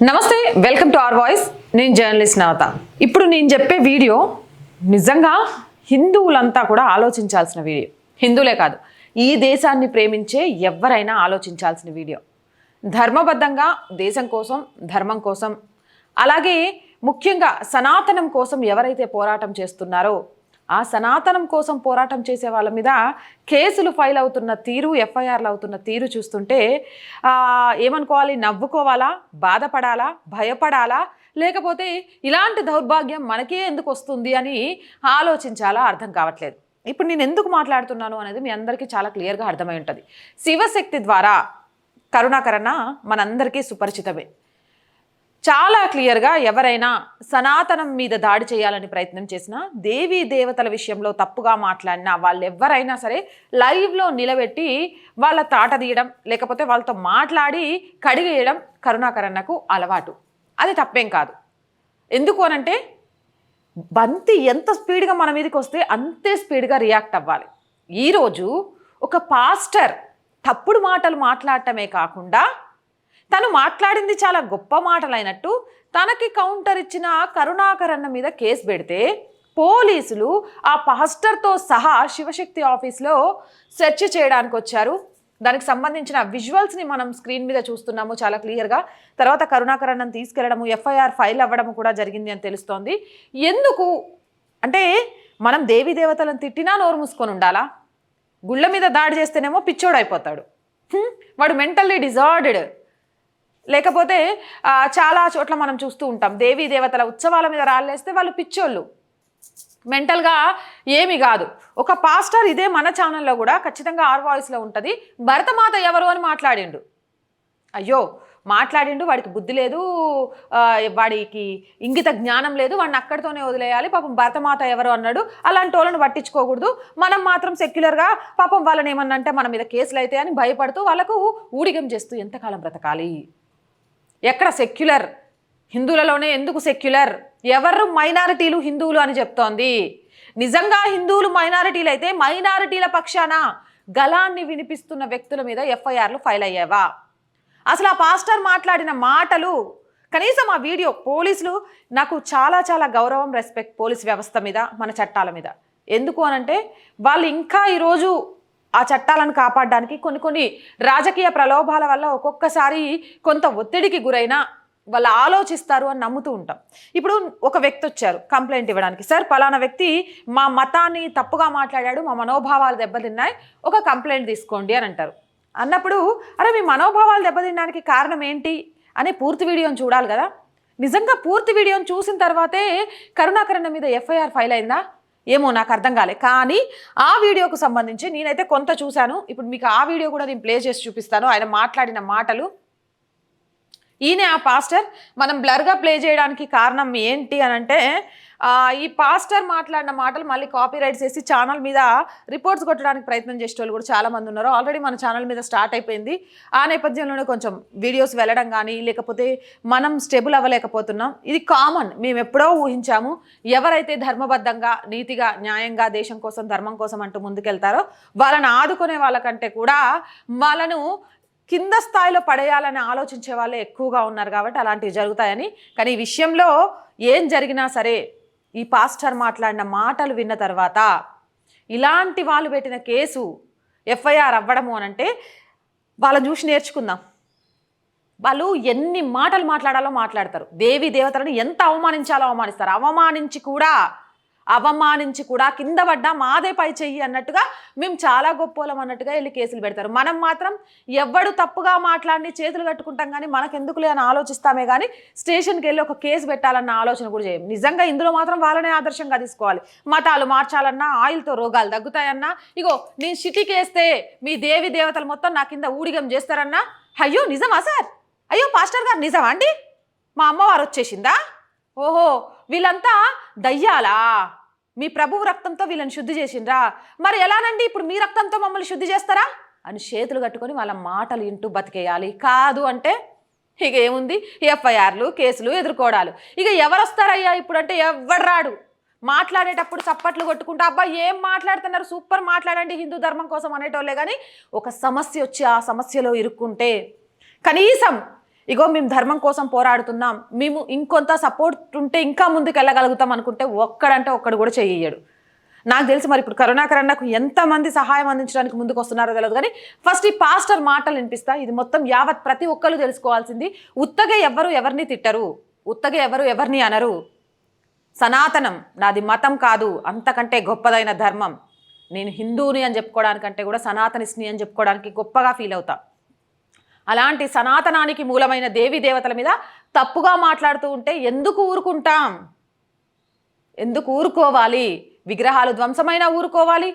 నమస్తే welcome to R voice. నేను journalist Navata. ఇప్పుడు నేను చెప్పే వీడియో నిజంగా హిందువులంతా కూడా ఆలోచించాల్సిన వీడియో. హిందువులే కాదు ఈ దేశాన్ని ప్రేమించే ఎవరైనా ఆలోచించాల్సిన వీడియో. ధర్మబద్ధంగా దేశం కోసం ధర్మం కోసం అలాగే ముఖ్యంగా సనాతనం కోసం ఎవరైతే పోరాటం చేస్తున్నారో ఆ సనాతనం కోసం పోరాటం చేసే వాళ్ళ మీద కేసులు ఫైల్ అవుతున్న తీరు ఎఫ్ఐఆర్లు అవుతున్న తీరు చూస్తుంటే ఏమనుకోవాలి? నవ్వుకోవాలా? బాధపడాలా? భయపడాలా? లేకపోతే ఇలాంటి దౌర్భాగ్యం మనకే ఎందుకు వస్తుంది అని ఆలోచించాలా? అర్థం కావట్లేదు. ఇప్పుడు నేను ఎందుకు మాట్లాడుతున్నాను అనేది మీ అందరికీ చాలా క్లియర్గా అర్థమై ఉంటుంది. శివశక్తి ద్వారా కరుణాకరణ మనందరికీ సుపరిచితమే. చాలా క్లియర్గా ఎవరైనా సనాతనం మీద దాడి చేయాలని ప్రయత్నం చేసినా దేవీ దేవతల విషయంలో తప్పుగా మాట్లాడినా వాళ్ళు ఎవరైనా సరే లైవ్లో నిలబెట్టి వాళ్ళ తాట తీయడం లేకపోతే వాళ్ళతో మాట్లాడి కడిగేయడం కరుణాకరణకు అలవాటు. అది తప్పేం కాదు. ఎందుకు అనంటే బంతి ఎంత స్పీడ్గా మన మీదకి వస్తే అంతే స్పీడ్గా రియాక్ట్ అవ్వాలి. ఈరోజు ఒక పాస్టర్ తప్పుడు మాటలు మాట్లాడటమే కాకుండా తను మాట్లాడింది చాలా గొప్ప మాటలైనట్టు తనకి కౌంటర్ ఇచ్చిన కరుణాకరణ మీద కేసు పెడితే పోలీసులు ఆ పాస్టర్తో సహా శివశక్తి ఆఫీస్లో సెర్చ్ చేయడానికి వచ్చారు. దానికి సంబంధించిన విజువల్స్ని మనం స్క్రీన్ మీద చూస్తున్నాము చాలా క్లియర్గా. తర్వాత కరుణాకరణను తీసుకెళ్ళడము ఎఫ్ఐఆర్ ఫైల్ అవ్వడం కూడా జరిగింది అని తెలుస్తోంది. ఎందుకు? అంటే మనం దేవీ దేవతలను తిట్టినా నోరు మూసుకొని ఉండాలా? గుళ్ళ మీద దాడి చేస్తేనేమో పిచ్చోడైపోతాడు. వాడు మెంటల్లీ డిజార్డెడ్. లేకపోతే చాలా చోట్ల మనం చూస్తూ ఉంటాం. దేవీ దేవతల ఉత్సవాల మీద రాళ్ళేస్తే వాళ్ళు పిచ్చోళ్ళు. మెంటల్గా ఏమి కాదు. ఒక పాస్టర్ ఇదే మన ఛానల్లో కూడా ఖచ్చితంగా ఆర్ వాయిస్లో ఉంటుంది. భరతమాత ఎవరు అని మాట్లాడిండు. అయ్యో! మాట్లాడిండు వాడికి బుద్ధి లేదు వాడికి ఇంగిత జ్ఞానం లేదు వాడిని అక్కడితోనే వదిలేయాలి పాపం భరతమాత ఎవరు అన్నాడు అలాంటి వాళ్ళని పట్టించుకోకూడదు. మనం మాత్రం సెక్యులర్గా పాపం వాళ్ళని ఏమన్నా అంటే మన మీద కేసులు అయితే అని భయపడుతూ వాళ్ళకు ఊడిగం చేస్తూ ఎంతకాలం బ్రతకాలి? ఎక్కడ సెక్యులర్? హిందువులలోనే ఎందుకు సెక్యులర్? ఎవరు మైనారిటీలు హిందువులు అని చెప్తోంది. నిజంగా హిందువులు మైనారిటీలు అయితే మైనారిటీల పక్షాన గలాన్ని వినిపిస్తున్న వ్యక్తుల మీద ఎఫ్ఐఆర్లు ఫైల్ అయ్యేవా? అసలు ఆ పాస్టర్ మాట్లాడిన మాటలు కనీసం ఆ వీడియో పోలీసులు నాకు చాలా చాలా గౌరవం రెస్పెక్ట్ పోలీస్ వ్యవస్థ మీద మన చట్టాల మీద. ఎందుకు అనంటే వాళ్ళు ఇంకా ఈరోజు ఆ చట్టాలను కాపాడడానికి కొన్ని కొన్ని రాజకీయ ప్రలోభాల వల్ల ఒక్కొక్కసారి కొంత ఒత్తిడికి గురైనా వాళ్ళు ఆలోచిస్తారు అని నమ్ముతూ ఉంటాం. ఇప్పుడు ఒక వ్యక్తి వచ్చారు కంప్లైంట్ ఇవ్వడానికి. సార్ పలానా వ్యక్తి మా మతాన్ని తప్పుగా మాట్లాడాడు మా మనోభావాలు దెబ్బతిన్నాయి ఒక కంప్లైంట్ తీసుకోండి అని అంటారు. అన్నప్పుడు అరే మీ మనోభావాలు దెబ్బతినడానికి కారణం ఏంటి? అనే పూర్తి వీడియోని చూడాలి కదా. నిజంగా పూర్తి వీడియోని చూసిన తర్వాతే కరుణాకరణ మీద ఎఫ్ఐఆర్ ఫైల్ అయిందా? ఏమో నాకు అర్థం కాలే. కానీ ఆ వీడియోకు సంబంధించి నేనైతే కొంత చూశాను. ఇప్పుడు మీకు ఆ వీడియో కూడా నేను ప్లే చేసి చూపిస్తాను. ఆయన మాట్లాడిన మాటలు. ఈయన ఆ పాస్టర్. మనం బ్లర్గా ప్లే చేయడానికి కారణం ఏంటి అని అంటే ఈ పాస్టర్ మాట్లాడిన మాటలు మళ్ళీ కాపీ రైట్స్ వేసి ఛానల్ మీద రిపోర్ట్స్ కొట్టడానికి ప్రయత్నం చేసే వాళ్ళు కూడా చాలామంది ఉన్నారు. ఆల్రెడీ మన ఛానల్ మీద స్టార్ట్ అయిపోయింది. ఆ నేపథ్యంలోనే కొంచెం వీడియోస్ వెళ్ళడం కానీ లేకపోతే మనం స్టెబుల్ అవ్వలేకపోతున్నాం. ఇది కామన్. మేము ఎప్పుడో ఊహించాము ఎవరైతే ధర్మబద్ధంగా నీతిగా న్యాయంగా దేశం కోసం ధర్మం కోసం అంటూ ముందుకెళ్తారో వాళ్ళని ఆదుకునే వాళ్ళకంటే కూడా వాళ్ళను కింద స్థాయిలో పడేయాలని ఆలోచించే వాళ్ళే ఎక్కువగా ఉన్నారు కాబట్టి అలాంటివి జరుగుతాయని. కానీ ఈ విషయంలో ఏం జరిగినా సరే ఈ పాస్టర్ మాట్లాడిన మాటలు విన్న తర్వాత ఇలాంటి వాళ్ళు పెట్టిన కేసు ఎఫ్ఐఆర్ అవ్వడము అని అంటే వాళ్ళని చూసి నేర్చుకుందాం. వాళ్ళు ఎన్ని మాటలు మాట్లాడాలో మాట్లాడతారు. దేవి దేవతలను ఎంత అవమానించాలో అవమానిస్తారు. అవమానించి కూడా అవమానించి కూడా కింద పడ్డా మాదే పై చెయ్యి అన్నట్టుగా మేము చాలా గొప్పోలం అన్నట్టుగా వెళ్ళి కేసులు పెడతారు. మనం మాత్రం ఎవ్వడు తప్పుగా మాట్లాడి చేతులు కట్టుకుంటాం కానీ మనకెందుకులే అని ఆలోచిస్తామే కానీ స్టేషన్కి వెళ్ళి ఒక కేసు పెట్టాలన్న ఆలోచన కూడా చేయం. నిజంగా ఇందులో మాత్రం వాళ్ళనే ఆదర్శంగా తీసుకోవాలి. మతాలు మార్చాలన్నా ఆయిల్తో రోగాలు తగ్గుతాయన్నా ఇగో నేను సిటీకి వేస్తే మీ దేవి దేవతలు మొత్తం నా కింద ఊడిగం చేస్తారన్నా అయ్యో నిజమా సార్? అయ్యో పాస్టర్ గారు నిజమా అండి? మా అమ్మవారు వచ్చేసిందా? ఓహో! వీళ్ళంతా దయ్యాలా? మీ ప్రభువు రక్తంతో వీళ్ళని శుద్ధి చేసిండ్రా? మరి ఎలానండి ఇప్పుడు మీ రక్తంతో మమ్మల్ని శుద్ధి చేస్తారా? అని చేతులు కట్టుకొని వాళ్ళ మాటలు వింటూ బతికేయాలి. కాదు అంటే ఇక ఏముంది? ఎఫ్ఐఆర్లు కేసులు ఎదుర్కోవడాలు. ఇక ఎవరు వస్తారయ్యా ఇప్పుడు అంటే ఎవడు రాడు. మాట్లాడేటప్పుడు చప్పట్లు కొట్టుకుంటా అబ్బా ఏం మాట్లాడుతున్నారు? సూపర్ మాట్లాడండి హిందూ ధర్మం కోసం అనేటోళ్ళే కానీ ఒక సమస్య వచ్చి ఆ సమస్యలో ఇరుక్కుంటే కనీసం ఇగో మేము ధర్మం కోసం పోరాడుతున్నాం. మేము ఇంకొంత సపోర్ట్ ఉంటే ఇంకా ముందుకు వెళ్ళగలుగుతాం అనుకుంటే ఒక్కడంటే ఒక్కడు కూడా చెయ్యడు నాకు తెలిసి మరి ఇప్పుడు కరుణాకర్ నాకు ఎంతమంది సహాయం అందించడానికి ముందుకు వస్తున్నారో తెలియదు కానీ ఫస్ట్ ఈ పాస్టర్ మాటలు వినిపిస్తా. ఇది మొత్తం యావత్ ప్రతి ఒక్కరు తెలుసుకోవాల్సింది. ఉత్తగా ఎవరు ఎవరిని తిట్టరు. ఉత్తగా ఎవరు ఎవరిని అనరు. సనాతనం నాది మతం కాదు. అంతకంటే గొప్పదైన ధర్మం. నేను హిందువుని అని చెప్పుకోవడానికంటే కూడా సనాతనిస్ని అని చెప్పుకోవడానికి గొప్పగా ఫీల్ అవుతా. అలాంటి సనాతనానికి మూలమైన దేవీ దేవతల మీద తప్పుగా మాట్లాడుతూ ఉంటే ఎందుకు ఊరుకుంటాం? ఎందుకు ఊరుకోవాలి? విగ్రహాలు ధ్వంసమైన ఊరుకోవాలి?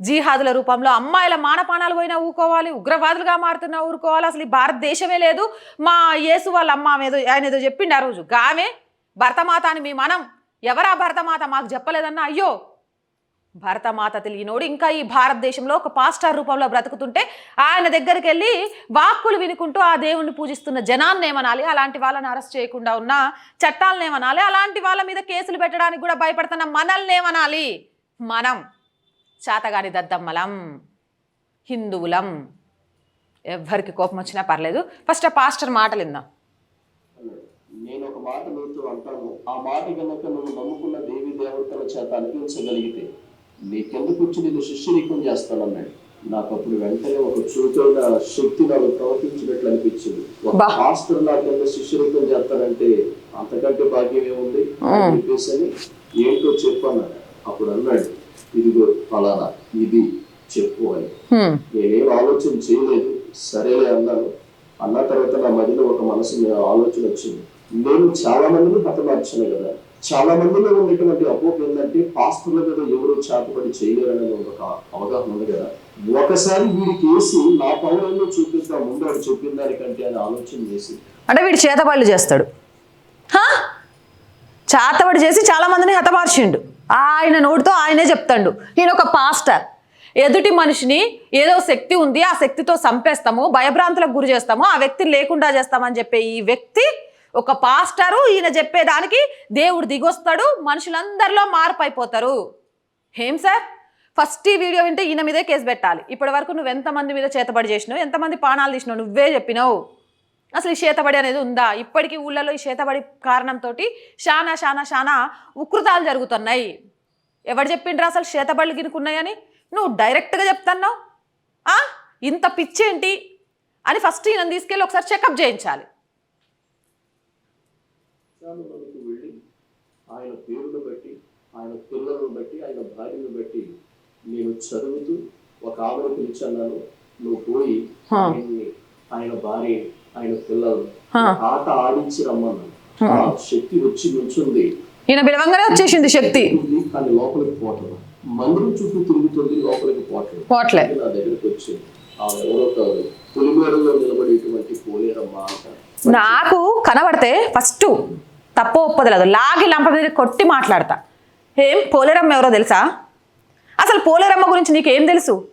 జీహాదుల రూపంలో అమ్మాయిల మానపానాలు పోయినా ఊరుకోవాలి? ఉగ్రవాదులుగా మారుతున్నా ఊరుకోవాలి? అసలు ఈ భారతదేశమే లేదు. మా యేసు వాళ్ళ అమ్మ ఏదో ఆయన ఏదో చెప్పిండు ఆ రోజు. గామే భరతమాత అని మీ మనం. ఎవరా భరతమాత? మాకు చెప్పలేదన్నా. అయ్యో భరతమాత తెలియనోడు ఇంకా ఈ భారతదేశంలో ఒక పాస్టర్ రూపంలో బ్రతుకుతుంటే ఆయన దగ్గరికి వెళ్ళి వాక్కులు వినుకుంటూ ఆ దేవుణ్ణి పూజిస్తున్న జనాన్ని ఏమనాలి? అలాంటి వాళ్ళని అరెస్ట్ చేయకుండా ఉన్న చట్టాలను ఏమనాలి? అలాంటి వాళ్ళ మీద కేసులు పెట్టడానికి కూడా భయపడుతున్న మనల్ని ఏమనాలి? మనం చాతగాని దద్దమ్మలం హిందువులం. ఎవరికి కోపం వచ్చినా పర్లేదు. ఫస్ట్ ఆ పాస్టర్ మాటలు ఇందాం నేను ఒక మాట నీతో అంటాను. ఆ మాట కనుక నువ్వు నమ్ముకున్న దేవి దేవతల చేత అనిపించగలిగితే నీకెందుకు వచ్చి నేను శిష్యరీకం చేస్తానన్నాడు? నాకు అప్పుడు వెంటనే ఒక చురుకైన శక్తి నాకు ప్రవర్తించినట్లు అనిపించింది. ఒక. మాస్టర్ నాకెంత శిష్యరీకం చేస్తానంటే అంతకంటే భాగ్యం ఏముంది? చెప్పేసి ఏంటో చెప్పన్నాడు అప్పుడు అన్నాడు ఇదిగో ఫలానా ఇది చెప్పు అని. నేనేం ఆలోచన చేయలేదు. సరేలే అన్నాను. అన్న తర్వాత నా మధ్యలో ఒక మనసు ఆలోచన వచ్చింది. నేను చాలా మందిని హతమార్చాను కదా. చాలా మందిలో ఉన్నటువంటి అపోహ ఏంటంటే పాస్టర్ల మీద ఎవరు చేతపడి చేయలేరనేది ఒక అవగాహన ఉంది కదా. ఒకసారి వీడి కేసు నా పౌరంలో చూపిద్దాం ముందు వాడు చెప్పిన దానికంటే అని ఆలోచన చేసి. అంటే వీడు చేతబడులు చేస్తాడు. హా? చేతబడి చేసి చాలా మందిని హతమార్చిండు. ఆయన నోటితో ఆయనే చెప్తాడు. ఈయన ఒక పాస్టర్. ఎదుటి మనిషిని ఏదో శక్తి ఉంది ఆ శక్తితో చంపేస్తాము భయభ్రాంతులకు గురి చేస్తాము ఆ వ్యక్తి లేకుండా చేస్తామని చెప్పే ఈ వ్యక్తి ఒక పాస్టరు ఈయన చెప్పేదానికి దేవుడు దిగొస్తాడు మనుషులందరిలో మార్పు అయిపోతారు ఏం సార్? ఫస్ట్ ఈ వీడియో వింటే ఈయన మీదే కేసు పెట్టాలి. ఇప్పటి వరకు నువ్వు ఎంతమంది మీద చేతబడి చేసినావు ఎంతమంది పానాలు తీసినావు నువ్వే చెప్పినావు. అసలు ఈ చేతబడి అనేది ఉందా? ఇప్పటికీ ఊళ్ళలో ఈ చేతబడి కారణంతో చాలా చాలా చాలా ఉకృతాలు జరుగుతున్నాయి. ఎవడు చెప్పిండ్రా అసలు చేతబడులు గినుకున్నాయని నువ్వు డైరెక్ట్గా చెప్తున్నావు. ఇంత పిచ్చేంటి? అని ఫస్ట్ ఈయన తీసుకెళ్ళి ఒకసారి చెకప్ చేయించాలి. మనకి వెళ్ళి ఆయన పేరును బట్టి ఆయన పిల్లలను బట్టి ఆయన భార్యను బట్టి నేను చదువుతూ ఒక ఆమెను పిలిచన్నాను నువ్వు పోయి ఆయన భార్య ఆయన పిల్లలు. ఆట ఆడించి రమ్మన్నాను. శక్తి వచ్చి నుంచుంది ఈయన పిలవంగానే వచ్చేసింది శక్తి. కానీ లోపలికి పోవట్లేదు. మందిరం చుట్టూ తిరుగుతుంది లోపలికి పోవట్లేదు. పోట్లే నా దగ్గరికి వచ్చింది. ఆమె ఎవరో కాదు పులిమేడలో నిలబడేటువంటి పోలేరమ్మ నాకు కనబడితే ఫస్ట్ తప్ప ఒప్పదలేదు. లాగి లంప మీద కొట్టి మాట్లాడతా. ఏం? పోలేరమ్మ ఎవరో తెలుసా? అసలు పోలేరమ్మ గురించి నీకేం తెలుసు?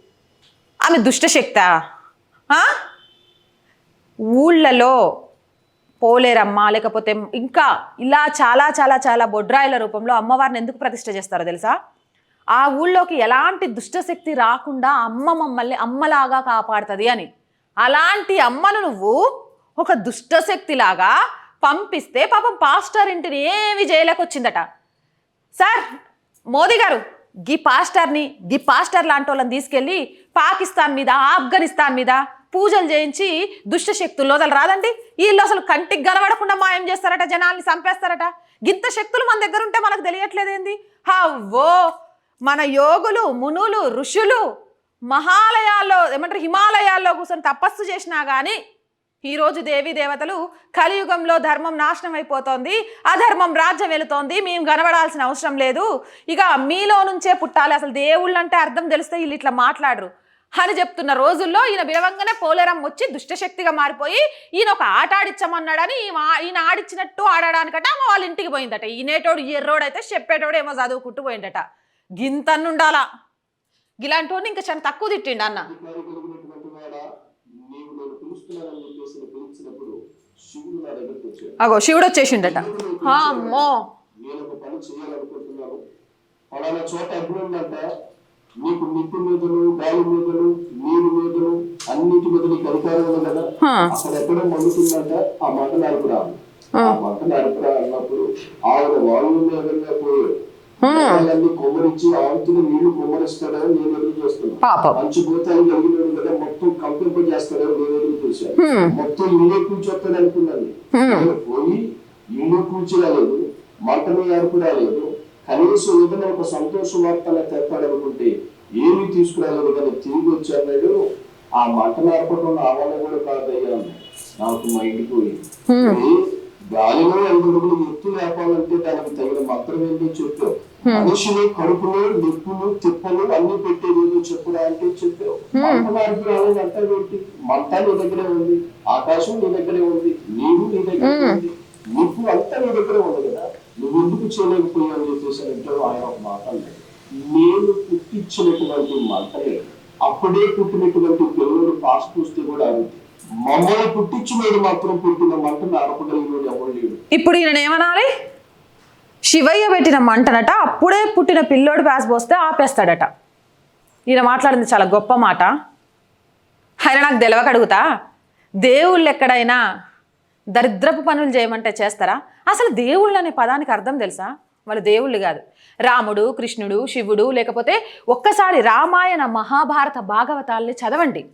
ఆమె దుష్టశక్త. ఊళ్ళలో పోలేరమ్మ లేకపోతే ఇంకా ఇలా చాలా చాలా చాలా బొడ్రాయిల రూపంలో అమ్మవారిని ఎందుకు ప్రతిష్ట చేస్తారో తెలుసా? ఆ ఊళ్ళోకి ఎలాంటి దుష్టశక్తి రాకుండా అమ్మ మమ్మల్ని అమ్మలాగా కాపాడుతుంది అని. అలాంటి అమ్మను నువ్వు ఒక దుష్టశక్తిలాగా పంపిస్తే పాపం పాస్టర్ ఇంటిని ఏమి చేయలేకొచ్చిందట సార్ మోదీ గారు గీ పాస్టర్ని గీ పాస్టర్ లాంటి వాళ్ళని తీసుకెళ్ళి పాకిస్తాన్ మీద ఆఫ్ఘనిస్తాన్ మీద పూజలు చేయించి దుష్ట శక్తులు అసలు రాదండి? వీళ్ళు అసలు కంటికి కనబడకుండా మాయం చేస్తారట జనాల్ని చంపేస్తారట. గింత శక్తులు మన దగ్గర ఉంటే మనకు తెలియట్లేదేంది హవ్వో! మన యోగులు మునులు ఋషులు మహాలయాల్లో ఏమంటారు హిమాలయాల్లో కూర్చొని తపస్సు చేసినా కానీ ఈరోజు దేవీ దేవతలు కలియుగంలో ధర్మం నాశనం అయిపోతోంది అధర్మం రాజ్యం వెళుతోంది మేము కనబడాల్సిన అవసరం లేదు. ఇక మీలో నుంచే పుట్టాలి. అసలు దేవుళ్ళు అంటే అర్థం తెలిస్తే వీళ్ళు ఇట్లా మాట్లాడరు. అని చెప్తున్న రోజుల్లో ఈయన బిలవంగానే పోలేరం వచ్చి దుష్టశక్తిగా మారిపోయి ఈయన ఒక ఆట ఆడిచ్చమన్నాడని ఈయన ఆడిచ్చినట్టు ఆడడానికట అమ్మ వాళ్ళ ఇంటికి పోయిందట. ఈనేటోడు ఎర్రోడైతే అయితే చెప్పేటోడు ఏమో చదువుకుంటూ పోయిందట. గింతన్నుండాలా? ఇలాంటి ఇంకా చాలా తక్కువ తిట్టిండు అన్న అధికారి కలిగినటువంటి వాడా నీవు నేను పిలుస్తున్నానని చెప్పేసి నేను పిలిచినప్పుడు శివుడు నా దగ్గరికి వచ్చాడు అగో శివుడు వచ్చేసిండట. అమ్మో. నేను ఒక పని చేయాలనుకుంటున్నాను. పలానా చోట అగ్ని ఉందంట. నీకు నిప్పు మీదను గాలి మీదను నీరు అన్నిటి మీద నీకు అధికారం ఉంది కదా. అక్కడ ఎక్కడో మండుతుందంట. ఆ మంట నడుపురా. ఆ. మంట నడుపురా అన్నప్పుడు ఆవిడ వాయువు వేగంగా పోయాడు. అన్ని కొమ్మరించి ఆవుతున్న నీళ్ళు కొమ్మరిస్తాడని నేను ఎదురు చూస్తున్నాను పాపం. కదా మొత్తం కంపింపజేస్తాడని నేను ఎదురు చూశాను. మొత్తం ఇల్లే కూర్చొస్తాడు అనుకున్నాను నేను. పోయి ఇల్లు కూర్చి రాలేదు మంటని అరుపు రాలేదు కనీసం ఏదైనా ఒక సంతోష వార్తన తెప్పాడనుకుంటే ఏమీ తీసుకురాలేదు కానీ తిరిగి వచ్చాడు ఆ మంట కూడా కాదయ్యా అన్నాడు. నాకు మైండ్ పోయింది. గాలిలో ఎదుగులు ఎత్తు లేపాలంటే దానికి తగిన మంత్రం ఏంటో చెప్పావు. మనిషిని కడుపులో నిప్పులు తిప్పలు అన్ని పెట్టేది చెప్పురా అంటే చెప్పావు మంట నరపు రాలేదు అంటే ఏంటి మంట నీ దగ్గరే ఉంది ఆకాశం నీ దగ్గరే ఉంది నీరు నీ దగ్గరే ఉంది నిప్పు అంతా నీ దగ్గరే ఉంది కదా. నువ్వు ఎందుకు చేయలేకపోయావు అని చెప్పేసి అంటే ఆయన ఒక మాట అన్నాడు. నేను పుట్టించినటువంటి మంటలే అప్పుడే పుట్టినటువంటి పిల్లలు పాస్ చూస్తే కూడా అరుగుతాయి మమ్మల్ని పుట్టించినోడు మాత్రం పుట్టిన మంటను ఆడపగలిగినోడు ఎవరు లేడు. ఇప్పుడు ఈయన ఏమనాలి శివయ్య పెట్టిన మంటనట అప్పుడే పుట్టిన పిల్లోడు ప్యాస్ పోస్తే ఆపేస్తాడట. ఈయన మాట్లాడింది చాలా గొప్ప మాట. ఆయన నాకు తెలియక అడుగుతా దేవుళ్ళు ఎక్కడైనా దరిద్రపు పనులు చేయమంటే చేస్తారా? అసలు దేవుళ్ళు అనే పదానికి అర్థం తెలుసా? వాళ్ళు దేవుళ్ళు కాదు. రాముడు కృష్ణుడు శివుడు లేకపోతే ఒక్కసారి రామాయణ మహాభారత భాగవతాల్ని చదవండి.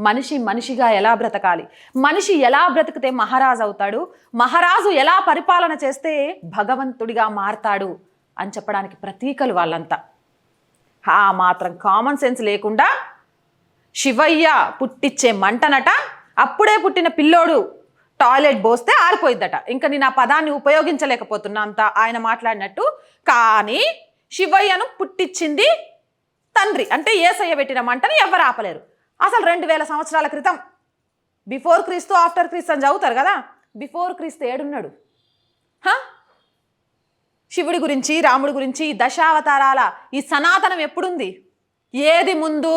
మనిషి మనిషిగా ఎలా బ్రతకాలి? మనిషి ఎలా బ్రతికితే మహారాజు అవుతాడు? మహారాజు ఎలా పరిపాలన చేస్తే భగవంతుడిగా మారతాడు? అని చెప్పడానికి ప్రతీకలు వాళ్ళంతా. ఆ మాత్రం కామన్ సెన్స్ లేకుండా శివయ్య పుట్టిచ్చే మంటనట అప్పుడే పుట్టిన పిల్లోడు టాయిలెట్ పోస్తే ఆరిపోయిద్దట. ఇంకా నేను ఆ పదాన్ని ఉపయోగించలేకపోతున్నా అంత ఆయన మాట్లాడినట్టు. కానీ శివయ్యను పుట్టించింది తండ్రి. అంటే ఏసయ్య పెట్టిన మంటని ఎవరు ఆపలేరు. అసలు రెండు వేల సంవత్సరాల క్రితం బిఫోర్ క్రీస్తు ఆఫ్టర్ క్రీస్తు అని చదువుతారు కదా? బిఫోర్ క్రీస్తు ఏడున్నాడు? శివుడి గురించి రాముడి గురించి దశావతారాల ఈ సనాతనం ఎప్పుడుంది? ఏది ముందు?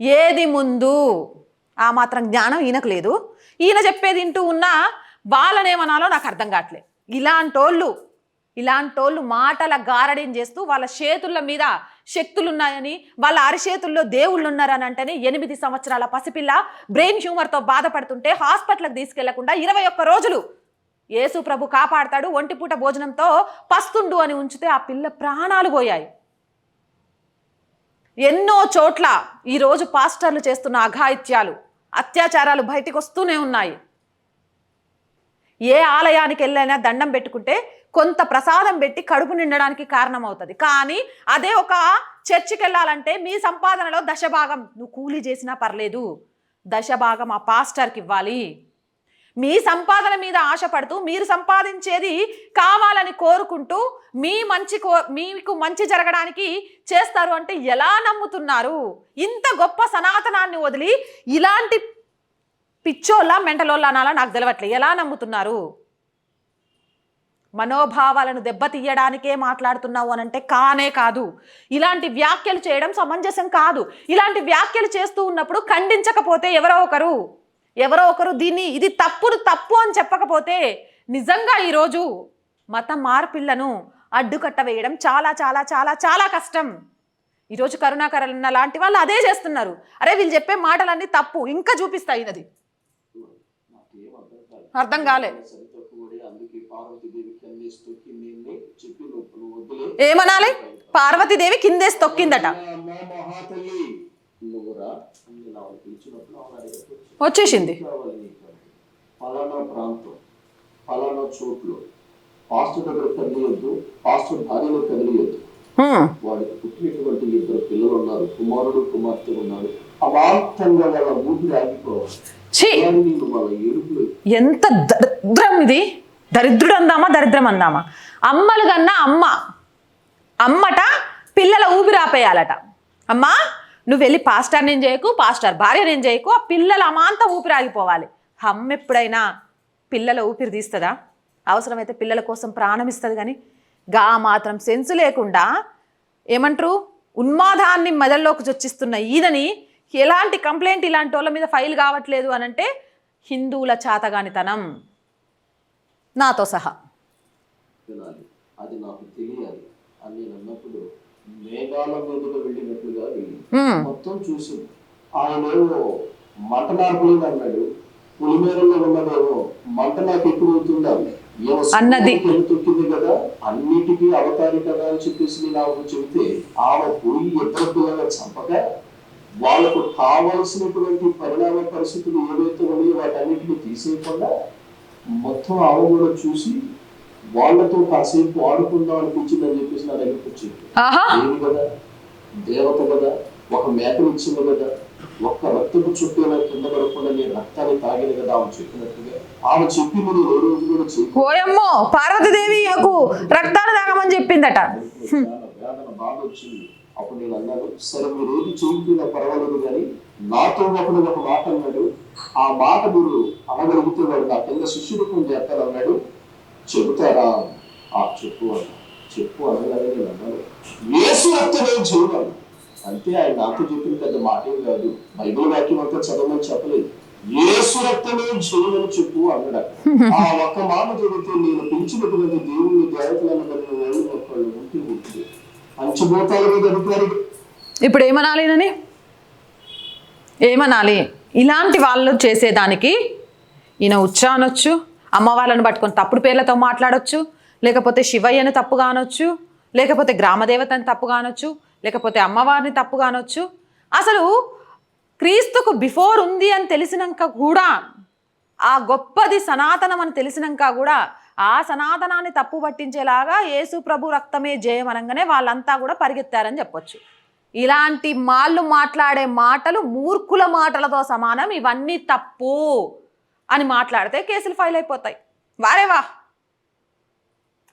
ఏది ముందు? ఆ మాత్రం జ్ఞానం ఈయనకు లేదు. ఈయన చెప్పేది వింటూ ఉన్నా వాళ్ళనేమనాలో నాకు అర్థం కావట్లేదు. ఇలాంటోళ్ళు ఇలాంటోళ్ళు మాటల గారడీం చేస్తూ వాళ్ళ చేతుల మీద శక్తులున్నాయని వాళ్ళ అరిచేతుల్లో దేవుళ్ళు ఉన్నారని అంటేనే ఎనిమిది సంవత్సరాల పసిపిల్ల బ్రెయిన్ హ్యూమర్తో బాధపడుతుంటే హాస్పిటల్కి తీసుకెళ్ళకుండా ఇరవై ఒక్క రోజులు యేసు ప్రభు కాపాడతాడు ఒంటిపూట భోజనంతో పస్తుండు అని ఉంచితే ఆ పిల్ల ప్రాణాలు పోయాయి. ఎన్నో చోట్ల ఈరోజు పాస్టర్లు చేస్తున్న అఘాయిత్యాలు అత్యాచారాలు బయటికి వస్తూనే ఉన్నాయి. ఏ ఆలయానికి వెళ్ళైనా దండం పెట్టుకుంటే కొంత ప్రసాదం పెట్టి కడుపు నిండడానికి కారణమవుతుంది. కానీ అదే ఒక చర్చికి వెళ్ళాలంటే మీ సంపాదనలో దశభాగం నువ్వు కూలీ చేసినా పర్లేదు. దశభాగం ఆ పాస్టర్కి ఇవ్వాలి. మీ సంపాదన మీద ఆశపడుతూ మీరు సంపాదించేది కావాలని కోరుకుంటూ మీ మంచి కో మీకు మంచి జరగడానికి చేస్తారు అంటే ఎలా నమ్ముతున్నారు? ఇంత గొప్ప సనాతనాన్ని వదిలి ఇలాంటి పిచ్చోళ్ళ మెంటలోళ్ళ అనాలా నాకు తెలియట్లే ఎలా నమ్ముతున్నారు? మనోభావాలను దెబ్బతీయడానికే మాట్లాడుతున్నావు అని అంటే కానే కాదు. ఇలాంటి వ్యాఖ్యలు చేయడం సమంజసం కాదు. ఇలాంటి వ్యాఖ్యలు చేస్తూ ఉన్నప్పుడు ఖండించకపోతే ఎవరో ఒకరు ఎవరో ఒకరు దీన్ని ఇది తప్పును తప్పు అని చెప్పకపోతే నిజంగా ఈరోజు మత మార్పిళ్ళను అడ్డుకట్ట వేయడం చాలా చాలా చాలా చాలా కష్టం. ఈరోజు కరుణాకరణ లాంటి వాళ్ళు అదే చేస్తున్నారు. అరే వీళ్ళు చెప్పే మాటలన్నీ తప్పు. ఇంకా చూపిస్తాయి ఇది అర్థం కాలేదు అర్థం కాలే సరి తక్కువడే అందుకే పార్వతీదేవికి అన్నేసి తొక్కి నిన్నే చెప్పి నువ్వు నువ్వు వద్దులే ఏమనాలి? పార్వతీదేవి కిందేసి తొక్కిందట. వచ్చేసింది. ఫలానా ప్రాంతం ఫలానా చోట్లు పాస్టర్ దగ్గర కదిలియొద్దు పాస్టర్ భార్యను కదిలియొద్దు. హ్మ్. వాడికి పుట్టినటువంటి ఇద్దరు పిల్లలు ఉన్నారు కుమారుడు కుమార్తె ఉన్నారు. అవాంతంగా వాళ్ళ ఊపిరి ఆగిపోవాలి. ఎంత దరిద్రం ఇది? దరిద్రుడు అందామా దరిద్రం అందామా? అమ్మలు కన్నా అమ్మ. అమ్మట పిల్లల ఊపిరి ఆపేయాలట. అమ్మా నువ్వు వెళ్ళి పాస్టర్ నేను చేయకు పాస్టర్ భార్య నేను చేయకు ఆ పిల్లల అమాంత ఊపిరి ఆగిపోవాలి. అమ్మ ఎప్పుడైనా పిల్లల ఊపిరి తీస్తుందా? అవసరమైతే పిల్లల కోసం ప్రాణం ఇస్తుంది కానీ గా మాత్రం సెన్స్ లేకుండా ఏమంటారు? ఉన్మాదాన్ని మెదల్లోకి చొచ్చిస్తున్న ఈయనని ఎలాంటి కంప్లైంట్ ఇలాంటి వాళ్ళ మీద ఫైల్ కావట్లేదు అని అంటే హిందువుల చాతగానితనం. నాతో సహా. వినాలి. అది నాకు తెలియాలి అని నేను అన్నప్పుడు మేఘాల మీదుగా వెళ్ళినట్లుగా మొత్తం చూసింది ఆయనేమో మంట నాకు లేదు అన్నాడు. పులిమేరలో ఉన్నదేమో మంట నాకు ఎక్కువ అవుతుంది అన్నాడు ఈమె అన్నది. తొక్కింది కదా. అన్నిటికీ అవతారి కదా అని చెప్పేసి నేను చెబితే ఆమె పోయి ఇద్దరు పిల్లల చంపక వాళ్ళకు కావలసినటువంటి పరిణామ పరిస్థితులు ఏవైతే ఉన్నాయో వాటన్నిటిని తీసేయకుండా మొత్తం ఆమె కూడా చూసి వాళ్ళతో కాసేపు ఆడుకుందాం అనిపించింది అని చెప్పేసి నా దగ్గరికి వచ్చింది. కదా దేవత కదా ఒక మేకను ఇచ్చింది కదా ఒక్క రక్తపు చుట్టూ కింద పడకుండా నేను రక్తాన్ని తాగిన కదా ఆమె చెప్పినట్టుగా. ఆమె చెప్పింది నేను ఏ రోజు కూడా చెప్పి ఓయమ్మో పార్వతీదేవి రక్తాన్ని తాగమని చెప్పిందట. వేదన బాధ వచ్చింది. అప్పుడు నేను అన్నాను సరే మీరు ఏది చేయకపోయినా పర్వాలేదు కానీ నాతో ఒకడు ఒక మాట అన్నాడు. ఆ మాట మీరు అనగలిగితే వాడు నా కింద శిష్యుడికం చేస్తానన్నాడు చెబుతారా? ఆ చెప్పు అన్న. చెప్పు అనగానే నేను అన్నాను. యేసు రక్తమే జీవనం అంతే ఆయన నాకు చెప్పిన పెద్ద మాటేం కాదు. బైబిల్ వాక్యం అంతా చదవమని చెప్పలేదు. ఏసు రక్తమే జీవనం చెప్పు అన్నాడు ఆ ఒక్క మాట చదివితే నేను పిలిచినటువంటి దేవుని దేవతలను కలిగిన వాళ్ళు ఒక్కళ్ళు ఉంటే ఉంటుంది పంచభూతాల మీద అధికారి. ఇప్పుడు ఏమనాలేనని ఏమనాలి? ఇలాంటి వాళ్ళు చేసేదానికి ఈయన ఉచ్చ అనొచ్చు అమ్మ వాళ్ళని పట్టుకొని తప్పుడు పేర్లతో మాట్లాడొచ్చు లేకపోతే శివయ్యని తప్పు కానొచ్చు లేకపోతే గ్రామదేవతని తప్పు కానొచ్చు లేకపోతే అమ్మవారిని తప్పు కానొచ్చు అసలు క్రీస్తుకు బిఫోర్ ఉంది అని తెలిసినాక కూడా ఆ గొప్పది సనాతనం అని తెలిసినాక కూడా ఆ సనాతనాన్ని తప్పు పట్టించేలాగా యేసు ప్రభు రక్తమే జయం అనగానే వాళ్ళంతా కూడా పరిగెత్తారని చెప్పొచ్చు. ఇలాంటి మాళ్ళు మాట్లాడే మాటలు మూర్ఖుల మాటలతో సమానం. ఇవన్నీ తప్పు అని మాట్లాడితే కేసులు ఫైల్ అయిపోతాయి. వారేవా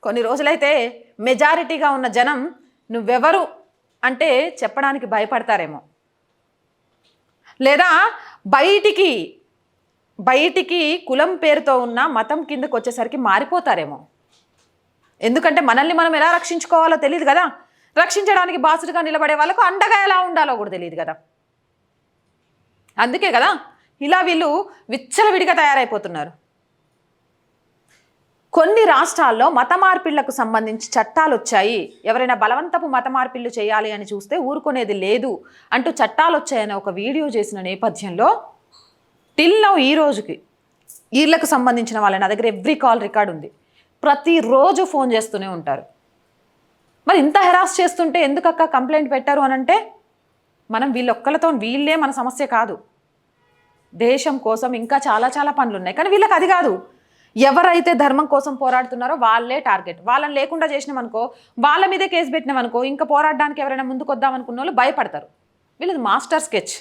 కొన్ని రోజులైతే మెజారిటీగా ఉన్న జనం నువ్వెవరు అంటే చెప్పడానికి భయపడతారేమో. లేదా బయటికి బయటికి కులం పేరుతో ఉన్న మతం కిందకు వచ్చేసరికి మారిపోతారేమో. ఎందుకంటే మనల్ని మనం ఎలా రక్షించుకోవాలో తెలియదు కదా. రక్షించడానికి బాసుడుగా నిలబడే వాళ్ళకు అండగా ఎలా ఉండాలో కూడా తెలియదు కదా. అందుకే కదా ఇలా వీళ్ళు విచ్చలవిడిగా తయారైపోతున్నారు. కొన్ని రాష్ట్రాల్లో మత మార్పిళ్ళకు సంబంధించి చట్టాలు వచ్చాయి. ఎవరైనా బలవంతపు మత మార్పిళ్ళు చేయాలి అని చూస్తే ఊరుకునేది లేదు అంటూ చట్టాలు వచ్చాయని ఒక వీడియో చేసిన నేపథ్యంలో టిల్ నౌ ఈ రోజుకి వీళ్ళకు సంబంధించిన వాళ్ళ నా దగ్గర ఎవ్రీ కాల్ రికార్డ్ ఉంది. ప్రతిరోజు ఫోన్ చేస్తూనే ఉంటారు. మరి ఇంత హెరాస్ చేస్తుంటే ఎందుకక్క కంప్లైంట్ పెట్టారు అని అంటే మనం వీళ్ళొక్కలతో వీళ్ళే మన సమస్య కాదు. దేశం కోసం ఇంకా చాలా చాలా పనులు ఉన్నాయి కానీ వీళ్ళకి అది కాదు. ఎవరైతే ధర్మం కోసం పోరాడుతున్నారో వాళ్ళే టార్గెట్ వాళ్ళని లేకుండా చేసినామనుకో వాళ్ళ మీదే కేసు పెట్టినామనుకో ఇంకా పోరాడడానికి ఎవరైనా ముందుకు వద్దామనుకున్న వాళ్ళు భయపడతారు. వీళ్ళది మాస్టర్ స్కెచ్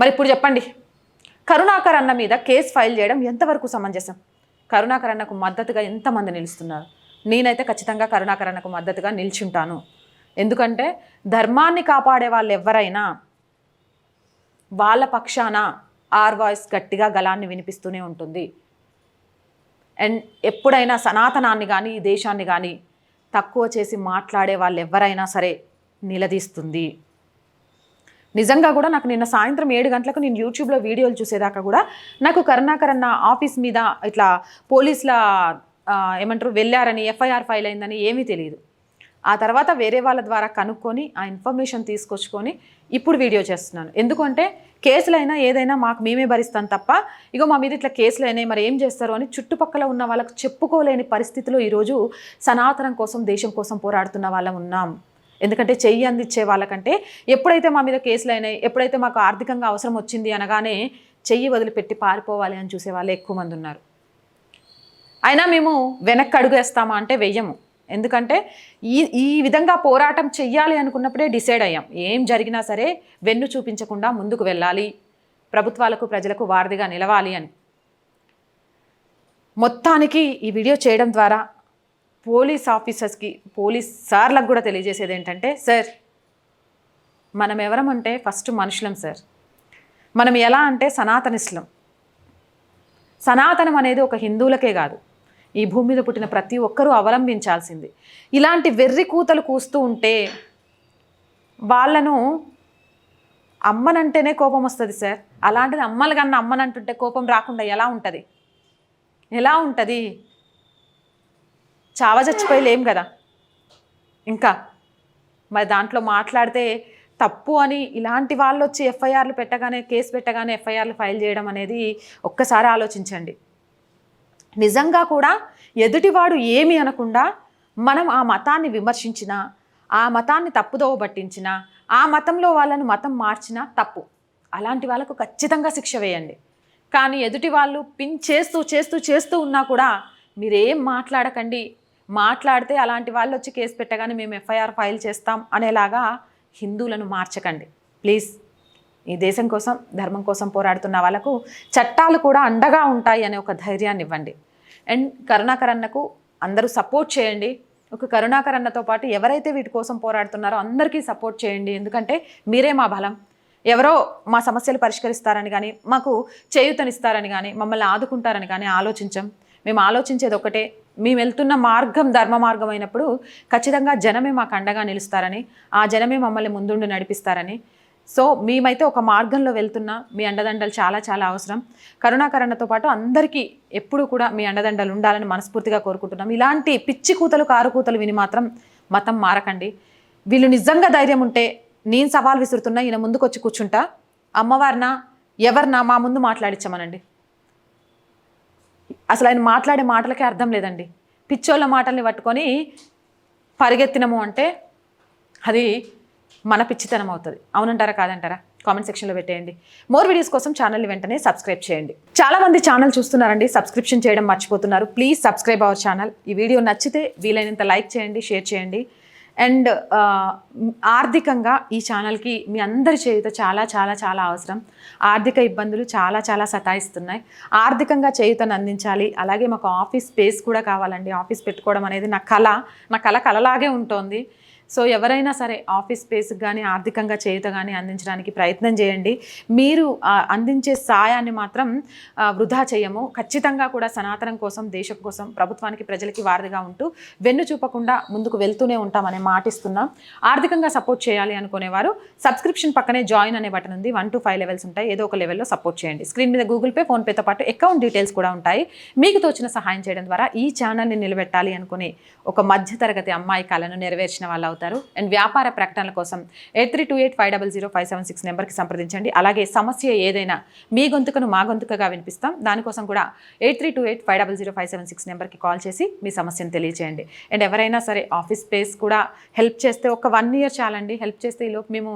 మరి ఇప్పుడు చెప్పండి. కరుణాకర్ అన్న మీద కేసు ఫైల్ చేయడం ఎంతవరకు సమంజసం? కరుణాకర్ అన్నకు మద్దతుగా ఎంతమంది నిలుస్తున్నారు? నేనైతే ఖచ్చితంగా కరుణాకరణకు మద్దతుగా నిల్చుంటాను. ఎందుకంటే ధర్మాన్ని కాపాడే వాళ్ళు ఎవరైనా వాళ్ళ పక్షాన ఆర్ వాయిస్ గట్టిగా గలాన్ని వినిపిస్తూనే ఉంటుంది. అండ్ ఎప్పుడైనా సనాతనాన్ని కానీ ఈ దేశాన్ని కానీ తక్కువ చేసి మాట్లాడే వాళ్ళు ఎవరైనా సరే నిలదీస్తుంది. నిజంగా కూడా నాకు నిన్న సాయంత్రం ఏడు గంటలకు నేను యూట్యూబ్లో వీడియోలు చూసేదాకా కూడా నాకు కరుణాకరణ ఆఫీస్ మీద ఇట్లా పోలీసుల ఏమంటారు వెళ్ళారని ఎఫ్ఐఆర్ ఫైల్ అయిందని ఏమీ తెలియదు. ఆ తర్వాత వేరే వాళ్ళ ద్వారా కనుక్కొని ఆ ఇన్ఫర్మేషన్ తీసుకొచ్చుకొని ఇప్పుడు వీడియో చేస్తున్నాను. ఎందుకంటే కేసులైనా ఏదైనా మాకు మేమే భరిస్తాం తప్ప ఇగో మా మీద ఇట్లా కేసులు అయినాయి మరి ఏం చేస్తారు అని చుట్టుపక్కల ఉన్న వాళ్ళకు చెప్పుకోలేని పరిస్థితిలో ఈరోజు సనాతనం కోసం దేశం కోసం పోరాడుతున్న వాళ్ళం ఉన్నాం. ఎందుకంటే చెయ్యి అందించే వాళ్ళకంటే ఎప్పుడైతే మా మీద కేసులు అయినాయి ఎప్పుడైతే మాకు ఆర్థికంగా అవసరం వచ్చింది అనగానే చెయ్యి వదిలిపెట్టి పారిపోవాలి అని చూసే వాళ్ళు ఎక్కువ మంది ఉన్నారు. అయినా మేము వెనక్కి అడుగు వేస్తామా అంటే వెయ్యము. ఎందుకంటే ఈ ఈ విధంగా పోరాటం చెయ్యాలి అనుకున్నప్పుడే డిసైడ్ అయ్యాం. ఏం జరిగినా సరే వెన్ను చూపించకుండా ముందుకు వెళ్ళాలి. ప్రభుత్వాలకు ప్రజలకు వారధిగా నిలవాలి అని. మొత్తానికి ఈ వీడియో చేయడం ద్వారా పోలీస్ ఆఫీసర్స్కి పోలీస్ సార్లకు కూడా తెలియజేసేది ఏంటంటే సార్ మనం ఎవరమంటే ఫస్ట్ మనుషులం సార్. మనం ఎలా అంటే సనాతనిస్లం. సనాతనం అనేది ఒక హిందువులకే కాదు. ఈ భూమి మీద పుట్టిన ప్రతి ఒక్కరూ అవలంబించాల్సింది. ఇలాంటి వెర్రి కూతలు కూస్తూ ఉంటే వాళ్ళను అమ్మనంటేనే కోపం వస్తుంది సార్. అలాంటిది అమ్మలు కన్నా అమ్మనంటుంటే కోపం రాకుండా ఎలా ఉంటుంది? ఎలా ఉంటుంది? చావ చచ్చిపోయిలేం కదా? ఇంకా మరి దాంట్లో మాట్లాడితే తప్పు అని ఇలాంటి వాళ్ళు వచ్చి ఎఫ్ఐఆర్లు పెట్టగానే కేసు పెట్టగానే ఎఫ్ఐఆర్లు ఫైల్ చేయడం అనేది ఒక్కసారి ఆలోచించండి. నిజంగా కూడా ఎదుటివాడు ఏమి అనకుండా మనం ఆ మతాన్ని విమర్శించినా ఆ మతాన్ని తప్పుదోవ పట్టించినా ఆ మతంలో వాళ్ళను మతం మార్చినా తప్పు. అలాంటి వాళ్ళకు ఖచ్చితంగా శిక్ష వేయండి. కానీ ఎదుటి వాళ్ళు పిన్ చేస్తూ చేస్తూ చేస్తూ ఉన్నా కూడా మీరేం మాట్లాడకండి. మాట్లాడితే అలాంటి వాళ్ళు వచ్చి కేసు పెట్టగానే మేము ఎఫ్ఐఆర్ ఫైల్ చేస్తాం అనేలాగా హిందువులను మార్చకండి. ప్లీజ్. ఈ దేశం కోసం ధర్మం కోసం పోరాడుతున్న వాళ్ళకు చట్టాలు కూడా అండగా ఉంటాయి అనే ఒక ధైర్యాన్ని ఇవ్వండి. అండ్ కరుణాకర్ అన్నకు అందరూ సపోర్ట్ చేయండి. ఒక కరుణాకర్ అన్నతో పాటు ఎవరైతే వీటి కోసం పోరాడుతున్నారో అందరికీ సపోర్ట్ చేయండి. ఎందుకంటే మీరే మా బలం. ఎవరో మా సమస్యలు పరిష్కరిస్తారని కానీ మాకు చేయూతనిస్తారని కానీ మమ్మల్ని ఆదుకుంటారని కానీ ఆలోచించం. మేము ఆలోచించేది ఒకటే మేము వెళ్తున్న మార్గం ధర్మ మార్గం అయినప్పుడు ఖచ్చితంగా జనమే మాకు అండగా నిలుస్తారని ఆ జనమే మమ్మల్ని ముందుండి నడిపిస్తారని సో మేమైతే ఒక మార్గంలో వెళ్తున్నా. మీ అండదండలు చాలా చాలా అవసరం. కరుణాకరణతో పాటు అందరికీ ఎప్పుడూ కూడా మీ అండదండలు ఉండాలని మనస్ఫూర్తిగా కోరుకుంటున్నాం. ఇలాంటి పిచ్చి కూతలు కారుకూతలు విని మాత్రం మతం మారకండి. వీళ్ళు నిజంగా ధైర్యం ఉంటే నేను సవాల్ విసురుతున్నా ఈయన ముందుకు వచ్చి కూర్చుంటా. అమ్మవారినా ఎవరినా మా ముందు మాట్లాడించమనండి అసలు ఆయన మాట్లాడే మాటలకే అర్థం లేదండి. పిచ్చోళ్ళ మాటల్ని పట్టుకొని పరిగెత్తినము అంటే అది మన పిచ్చితనం అవుతుంది. అవునంటారా కాదంటారా? కామెంట్ సెక్షన్లో పెట్టేయండి. మోర్ వీడియోస్ కోసం ఛానల్ని వెంటనే సబ్స్క్రైబ్ చేయండి. చాలా మంది ఛానల్ చూస్తున్నారండి. సబ్స్క్రిప్షన్ చేయడం మర్చిపోతున్నారు. ప్లీజ్ సబ్స్క్రైబ్ అవర్ ఛానల్ ఈ వీడియో నచ్చితే వీలైనంత లైక్ చేయండి షేర్ చేయండి. అండ్ ఆర్థికంగా ఈ ఛానల్కి మీ అందరి చేయుత చాలా చాలా చాలా అవసరం. ఆర్థిక ఇబ్బందులు చాలా చాలా సతాయిస్తున్నాయి. ఆర్థికంగా చేయుతను అందించాలి. అలాగే మాకు ఆఫీస్ స్పేస్ కూడా కావాలండి. ఆఫీస్ పెట్టుకోవడం అనేది నా కళ. నా కళ కళలాగే ఉంటుంది. సో ఎవరైనా సరే ఆఫీస్ స్పేస్కి కానీ ఆర్థికంగా చేయుత కానీ అందించడానికి ప్రయత్నం చేయండి. మీరు అందించే సాయాన్ని మాత్రం వృధా చేయము. ఖచ్చితంగా కూడా సనాతనం కోసం దేశం కోసం ప్రభుత్వానికి ప్రజలకి వారధిగా ఉంటూ వెన్ను చూపకుండా ముందుకు వెళ్తూనే ఉంటామనే మాటిస్తున్నాం ఆర్థికంగా సపోర్ట్ చేయాలి అనుకునేవారు సబ్స్క్రిప్షన్ పక్కనే జాయిన్ అనే బటన్ ఉంది. వన్ టు ఫైవ్ లెవెల్స్ ఉంటాయి. ఏదో ఒక లెవెల్లో సపోర్ట్ చేయండి. స్క్రీన్ మీద గూగుల్ పే ఫోన్పేతో పాటు అకౌంట్ డీటెయిల్స్ కూడా ఉంటాయి. మీకు తోచిన సహాయం చేయడం ద్వారా ఈ ఛానల్ని నిలబెట్టాలి అనుకునే ఒక మధ్యతరగతి అమ్మాయి కళను నెరవేర్చిన వాళ్ళు అవుతారు అండ్ వ్యాపార ప్రకటనల కోసం eight three two eight five double zero five seven six నెంబర్కి సంప్రదించండి. అలాగే సమస్య ఏదైనా మీ గొంతుకను మా గొంతుకగా వినిపిస్తాం. దానికోసం కూడా eight three two eight five double zero five seven six నెంబర్కి కాల్ చేసి మీ సమస్యను తెలియచేయండి. అండ్ ఎవరైనా సరే ఆఫీస్ స్పేస్ కూడా హెల్ప్ చేస్తే ఒక వన్ ఇయర్ చాలండి. హెల్ప్ చేస్తే ఈలోపు మేము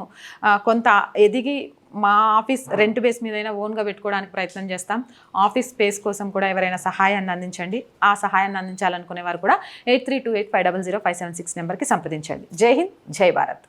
కొంత ఎదిగి మా ఆఫీస్ రెంట్ బేస్ మీదైనా ఓన్గా పెట్టుకోవడానికి ప్రయత్నం చేస్తాం. ఆఫీస్ స్పేస్ కోసం కూడా ఎవరైనా సహాయాన్ని అందించండి. ఆ సహాయాన్ని అందించాలనుకునే వారు కూడా eight three two eight five double zero five seven six నెంబర్కి సంప్రదించండి. జై హింద్ జై భారత్.